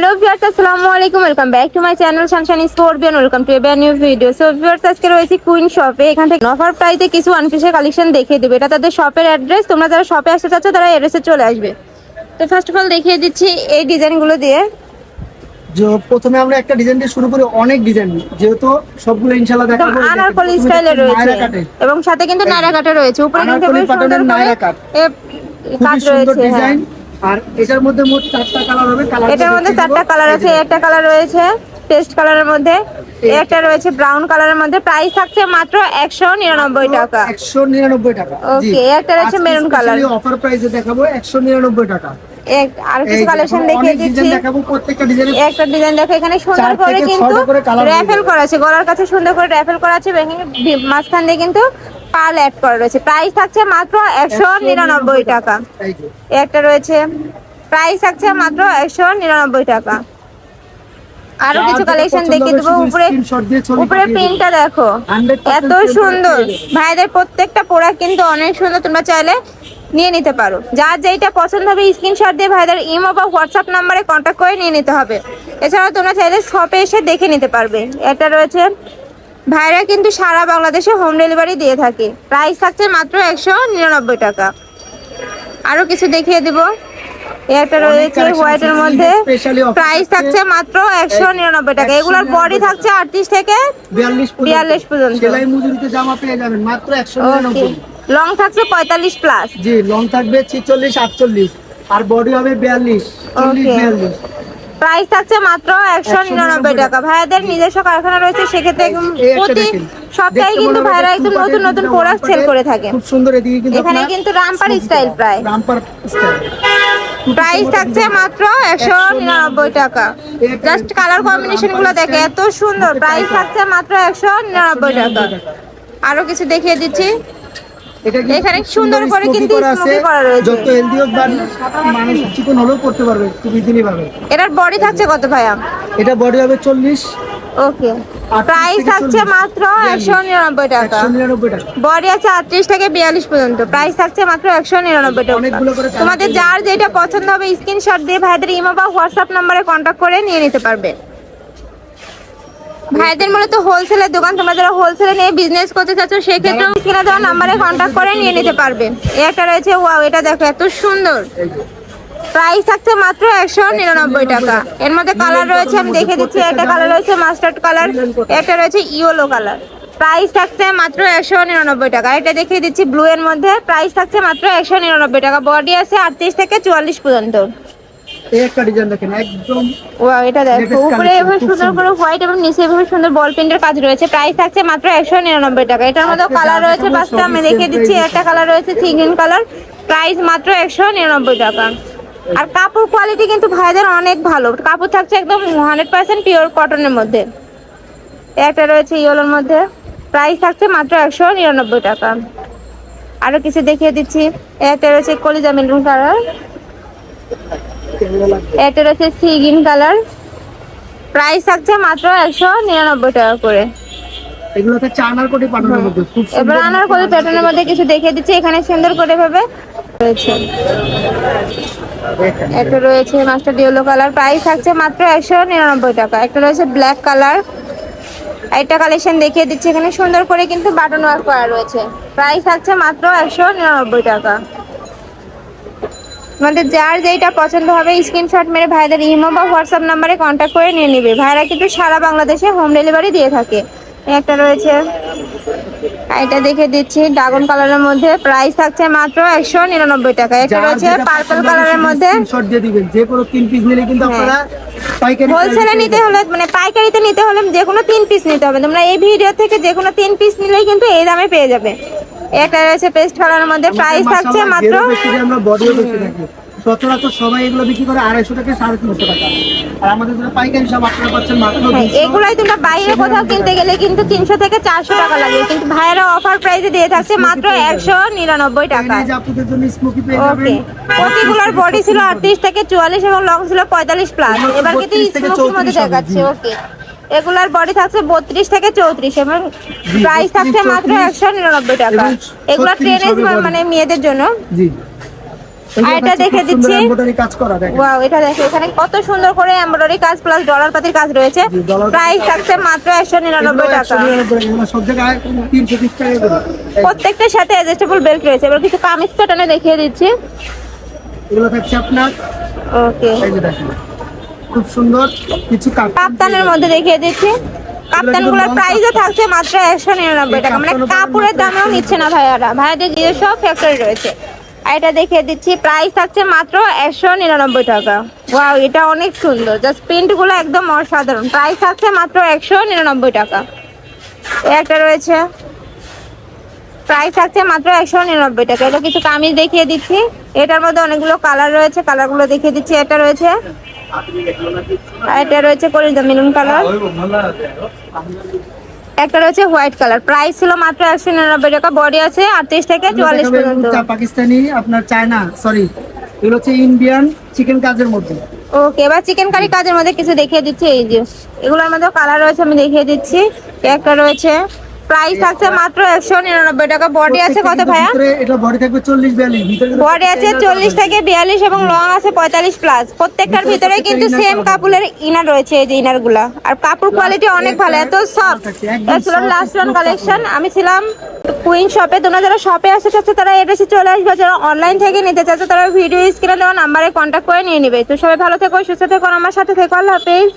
Hello viewers আসসালামু আলাইকুম welcome back to my channel sunshine scorpion welcome to a new video so viewers আজকে রয়েছে queen শপে এখান থেকে অফার প্রাইসে কিছু ওয়ান পিসের কালেকশন দেখিয়ে দেবে। এটা তাদের শপের অ্যাড্রেস তোমরা যারা শপে আসতে চাচ্ছ তারা অ্যাড্রেসে চলে আসবে। তো ফার্স্ট অফ অল দেখিয়ে দিচ্ছি এই ডিজাইনগুলো দিয়ে। যে প্রথমে আমরা একটা ডিজাইন দিয়ে শুরু করি অনেক ডিজাইন। যেহেতু সবগুলো ইনশাআল্লাহ দেখাবো আনারকলি স্টাইলে রয়েছে। এবং সাথে কিন্তু নায়রা কাটা রয়েছে। উপরে কিন্তু সুন্দর করে নায়রা কাট। এ, কাজ রয়েছে হ্যাঁ। ডিজাইন। আর এটার মধ্যে মোট চারটা কালার হবে কালার এটার মধ্যে চারটা কালার আছে একটা কালার রয়েছে পেস্ট কালারের মধ্যে একটা রয়েছে ব্রাউন কালারের মধ্যে প্রাইস থাকছে মাত্র একশো নিরানব্বই টাকা। একশো নিরানব্বই টাকা Okay, একটা রয়েছে maroon color। অফার প্রাইসে দেখাবো একশো নিরানব্বই টাকা। এক- আর কিছু কালেকশন দেখিয়ে দিচ্ছি। দেখাবো প্রত্যেকটা ডিজাইনে একটা ডিজাইন দেখো এখানে সুন্দর করে কিন্তু র্যাফেল করা আছে গলার কাছে সুন্দর করে র্যাফেল করা আছে মাঝখান দিয়ে কিন্তু পাল অ্যাড করা রয়েছে। প্রাইস থাকছে মাত্র একশো নিরানব্বই টাকা। একটা রয়েছে। প্রাইস থাকছে মাত্র একশো নিরানব্বই টাকা। আরও কিছু কালেকশন দেখিয়ে দেবো। উপরে উপরে প্রিন্টটা দেখো। এত সুন্দর। ভাইদের প্রত্যেকটা প্রোডাক্ট কিন্তু অনেক সুন্দর। তোমরা চাইলে নিয়ে নিতে পারো। যার যেটা পছন্দ হবে স্ক্রিনশট দিয়ে ভাইদের ইমো বা হোয়াটসঅ্যাপ নাম্বারে কন্ট্যাক্ট করে নিয়ে নিতে হবে। এছাড়াও তোমরা চাইলে শপে এসে দেখে নিতে পারবে। এটা রয়েছে ভাইরা কিন্তু সারা বাংলাদেশে হোম ডেলিভারি দিয়ে থাকে। প্রাইস থাকছে মাত্র একশো নিরানব্বই টাকা। আরও কিছু দেখিয়ে দিব। একটা রয়েছে হোয়াইটের মধ্যে। প্রাইস থাকছে। মাত্র একশো নিরানব্বই টাকা। এগুলোর বডি থাকছে আটত্রিশ থেকে 42 পর্যন্ত। 42 পর্যন্ত। সেলাই মজুরিতে জামা পেয়ে যাবেন। মাত্র একশো লং থাকছে পঁয়তাল্লিশ প্লাস জি লং থাকবে ছিচল্লিশ আটচল্লিশ। আর বডি হবে বিয়াল্লিশ চল্লিশ বিয়াল্লিশ। প্রাইস থাকছে মাত্র একশো নিরানব্বই টাকা। ভাইয়াদের নিজস্ব কারখানা রয়েছে সেক্ষেত্রে প্রতি সপ্তাহে কিন্তু ভাইরা একদম নতুন নতুন প্রোডাক্ট সেল করে থাকে। খুব সুন্দর এদিকে কিন্তু এখানে কিন্তু রামপার স্টাইল প্রায়। রামপার স্টাইল প্রাইস থাকছে মাত্র একশো নিরানব্বই টাকা। জাস্ট কালার কম্বিনেশনগুলো দেখে এত সুন্দর। প্রাইস থাকছে মাত্র একশো নিরানব্বই টাকা। আরও কিছু দেখিয়ে দিচ্ছি। এখানে সুন্দর করে কিন্তু করা রয়েছে। যত হেলদি হোক বা মানুষ চিকন হলেও করতে পারবে ইজিলি পাবে এটার বডি থাকছে কত ভাইয়া? এটা বডি হবে চল্লিশ। ওকে প্রাইস থাকছে মাত্র। একশো নিরানব্বই টাকা। বডি আছে আটত্রিশ থেকে বিয়াল্লিশ পর্যন্ত। প্রাইস থাকছে মাত্র একশো নিরানব্বই টাকা। তোমাদের যার যেটা পছন্দ হবে স্ক্রিনশট দিয়ে ভাইদের ইমো বা হোয়াটসঅ্যাপ নাম্বারে কন্ট্যাক্ট করে নিয়ে নিতে পারবে। ভাইদের মূলত হোলসেলের দোকান। তোমরা যারা হোলসেলে নিয়ে বিজনেস করতে চাচ্ছ সেক্ষেত্রে স্ক্রিনে দেওয়া নাম্বারে কন্ট্যাক্ট করে নিয়ে নিতে পারবে। একটা রয়েছে ওয়াও এটা দেখো, এত সুন্দর। প্রাইস থাকছে মাত্র একশো নিরানব্বই টাকা। এর মধ্যে কালার রয়েছে, আমি দেখে দিচ্ছি, একটা কালার রয়েছে মাস্টার্ড কালার একটা রয়েছে ইয়েলো কালার প্রাইস থাকছে মাত্র একশো নিরানব্বই টাকা। এটা দেখিয়ে দিচ্ছি ব্লু এর মধ্যে প্রাইস থাকছে মাত্র একশো নিরানব্বই টাকা। বডি আছে আটত্রিশ থেকে চুয়াল্লিশ পর্যন্ত। এই একটা ডিজাইন দেখেন একদম ওয়াও এটা দেখো উপরে এভাবে সুন্দর করে হোয়াইট এবং নিচে এভাবে সুন্দর বল প্রিন্টের কাজ রয়েছে। প্রাইস থাকছে মাত্র একশো নিরানব্বই টাকা। এটার মধ্যে কালার রয়েছে পাঁচটা আমি দেখিয়ে দিচ্ছি একটা কালার রয়েছে কালার প্রাইস মাত্র একশো নিরানব্বই টাকা। আর কাপড় কোয়ালিটি কিন্তু ভাইদের অনেক ভালো। কাপড় থাকছে একদম হান্ড্রেড পার্সেন্ট পিওর কটনের মধ্যে। একটা রয়েছে ইয়েলোর মধ্যে। প্রাইস থাকছে মাত্র একশো নিরানব্বই টাকা। আরও কিছু দেখিয়ে দিচ্ছি। একটা রয়েছে কলিজা মেরুন কালার একটা রয়েছে সি গ্রিন কালার প্রাইস থাকছে মাত্র একশো নিরানব্বই টাকা করে। এগুলো হচ্ছে চানার মধ্যে খুব সুন্দর এবার আনার করে প্যাটার্নের মধ্যে কিছু দেখিয়ে দিচ্ছি এখানে সুন্দর করে ভাবে রয়েছে। একটা রয়েছে মাস্টার ইয়েলো কালার প্রাইস থাকছে মাত্র একশো নিরানব্বই টাকা। একটা রয়েছে ব্ল্যাক কালার একটা কালেকশন দেখিয়ে দিচ্ছি এখানে সুন্দর করে কিন্তু বাটন ওয়ার্ক করা রয়েছে। প্রাইস থাকছে মাত্র একশো নিরানব্বই টাকা। আমাদের যার যেটা পছন্দ হবে স্ক্রিনশট মেরে ভাইদের ইমো বা হোয়াটসঅ্যাপ নাম্বারে কন্ট্যাক্ট করে নিয়ে নেবে। ভাইরা কিন্তু সারা বাংলাদেশে হোম ডেলিভারি দিয়ে থাকে। একটা রয়েছে এটা দেখে দিচ্ছি ড্রাগন কালারের মধ্যে প্রাইস থাকছে মাত্র একশো নিরানব্বই টাকা। একটা রয়েছে পার্পল কালারের মধ্যে। যে কোনো তিন পিস নিলে কিন্তু হ্যাঁ। আপনারা হোলসেলে নিতে হলে মানে পাইকারিতে নিতে হলে যে কোনো তিন পিস নিতে হবে। তোমরা এই ভিডিও থেকে যে কোনো তিন পিস নিলেই কিন্তু এই দামে পেয়ে যাবে। এটা রয়েছে পেস্ট কালারের মধ্যে। প্রাইস থাকছে মাত্র ঘেরও আমরা বডিও বেশি রাখি। সচরাচর সবাই এগুলো বিক্রি করে আড়াইশো থেকে সাড়ে তিনশো টাকা। আর আমাদের যারা পাইকারি সব আপনারা পাচ্ছেন মাত্র হ্যাঁ, 200 এগুলাই তোমরা বাইরে কোথাও কিনতে গেলে কিন্তু তিনশো থেকে চারশো টাকা লাগে। কিন্তু ভাইয়েরা অফার প্রাইসে দিয়ে থাকছে মাত্র একশো নিরানব্বই টাকা। চাইনিজ জন্য স্মোকি পেয়ে যাবেন। প্রতিগুলোর বডি ছিল আটত্রিশ থেকে চুয়াল্লিশ এবং লং ছিল পঁয়তাল্লিশ প্লাস এবার কিন্তু স্মোকির মধ্যে দেখাচ্ছে। ওকে এগুলার বডি থাকছে বত্রিশ থেকে চৌত্রিশ এবং প্রাইস থাকছে মাত্র একশো নিরানব্বই টাকা। এগুলো 36 ট্রেনের হবে body। মানে মেয়েদের জন্য। আর এটা দেখে দিচ্ছি। ওয়াও এটা দেখো এখানে কত সুন্দর করে এমব্রয়ডারি কাজ প্লাস ডলার পাতির কাজ রয়েছে। প্রাইস থাকছে মাত্র একশো নিরানব্বই টাকা। 199 এগুলো সব জায়গায় তিনশো তিরিশ টাকা করে। এই- প্রত্যেকটার সাথে অ্যাডজাস্টেবল বেল্ট রয়েছে। এবার কিছু কামিজ প্যাটার্নে দেখিয়ে দিচ্ছি। এগুলো থাকছে আপনার ওকে খুব সুন্দর কিছু কাপ্তানের মধ্যে দেখিয়ে দিচ্ছি। কাপ্তানগুলোর প্রাইসও থাকছে মাত্র একশো নিরানব্বই টাকা। মানে কাপড়ের দামেও নিচ্ছে না ভাইয়ারা। ভাইয়াদের নিজস্ব ফ্যাক্টরি রয়েছে। আর এটা দেখিয়ে দিচ্ছি প্রাইস থাকছে মাত্র একশো নিরানব্বই টাকা। ওয়াও এটা অনেক সুন্দর। জাস্ট প্রিন্টগুলো একদম অসাধারণ। প্রাইস থাকছে মাত্র একশো নিরানব্বই টাকা। একটা রয়েছে। প্রাইস থাকছে মাত্র একশো নিরানব্বই টাকা। এটা কিছু কামিজ দেখিয়ে দিচ্ছি। এটার মধ্যে অনেকগুলো কালার রয়েছে। কালারগুলো দেখিয়ে দিচ্ছি। এটা রয়েছে আর এটা রয়েছে করিজা মেরুন কালার। একটা রয়েছে হোয়াইট কালার। প্রাইস ছিল মাত্র একশো নিরানব্বই টাকা বডি আছে আটত্রিশ থেকে চুয়াল্লিশ পর্যন্ত। পাকিস্তানি আপনার চায়না সরি এগুলো হচ্ছে ইন্ডিয়ান চিকেন কাজের মধ্যে। ওকে এবার চিকেন কারি কাজের মধ্যে কিছু দেখিয়ে দিচ্ছি এই যে। এগুলোর মধ্যে কালার রয়েছে আমি দেখিয়ে দিচ্ছি। একটা রয়েছে প্রাইস থাকছে মাত্র একশো নিরানব্বই টাকা। বডি আছে কত ভাইয়া? এটা বডি থাকবে আছে চল্লিশ থেকে বিয়াল্লিশ এবং লং আছে পঁয়তাল্লিশ প্লাস প্রত্যেকটার ভিতরে কিন্তু সেম কাপড়ের ইনার রয়েছে এই যে ইনারগুলা। আর কাপড় কোয়ালিটি অনেক ভালো এত সফট এটা ছিল লাস্ট ওয়ান কালেকশন আমি ছিলাম কুইন শপে তোমরা যারা শপে আসতে চাচ্ছ তারা এড্রেসে চলে আসবে। যারা অনলাইন থেকে নিতে চাচ্ছ তারা ভিডিও স্ক্রিনে দেওয়া নাম্বারে কন্ট্যাক্ট করে নিয়ে নেবে। তো সবাই ভালো থেকো সুস্থ থেকো আমার সাথে থেকো। আল্লাহ হাফেজ।